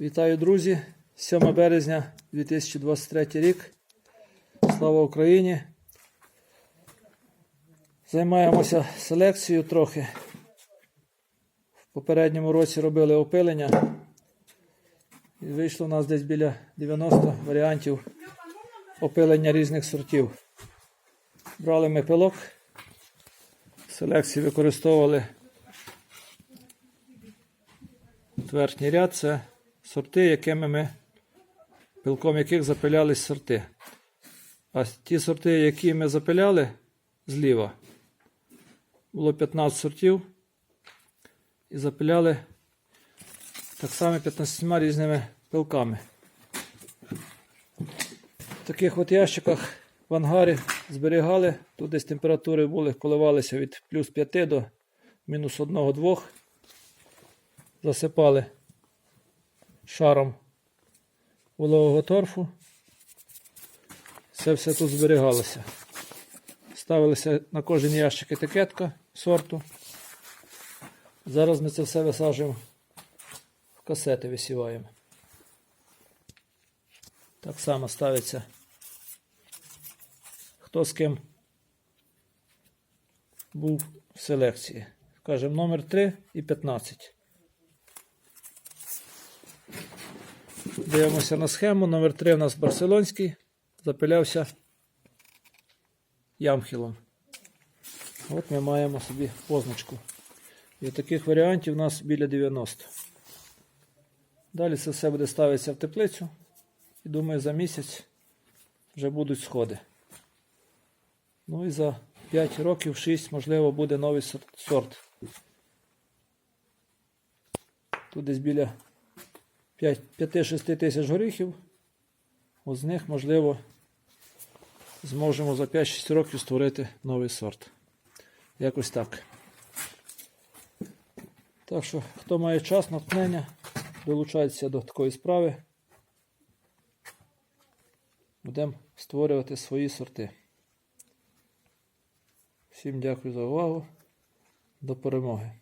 Вітаю, друзі! 7 березня 2023 рік. Слава Україні! Займаємося селекцією трохи. В попередньому році робили опилення. І вийшло у нас десь біля 90 варіантів опилення різних сортів. Брали ми пилок. В селекції використовували Верхній ряд це сорти, якими ми пилком яких запилялись сорти. А ті сорти, які ми запиляли зліва, було 15 сортів. І запиляли так само 15 різними пилками. В таких от ящиках в ангарі зберігали. Тут десь температури були, коливалися від плюс 5 до мінус 1-2 засипали шаром вологого торфу. Це все тут зберігалося. Ставилися на кожен ящик етикетка сорту. Зараз ми це все висаджуємо в касети висіваємо. Так само ставиться хто з ким був в селекції. Кажемо номер 3 і 15. Дивимося на схему. Номер 3 у нас барселонський. Запилявся ямхілом. От ми маємо собі позначку. І таких варіантів у нас біля 90. Далі це все буде ставитися в теплицю. І думаю, за місяць вже будуть сходи. Ну і за 5 років, 6, можливо, буде новий сорт-. Тут десь біля 5-6 тисяч горіхів. От з них, можливо, зможемо за 5-6 років створити новий сорт. Якось так. Так що, хто має час, натхнення, долучайтеся до такої справи. Будемо створювати свої сорти. Всім дякую за увагу. До перемоги.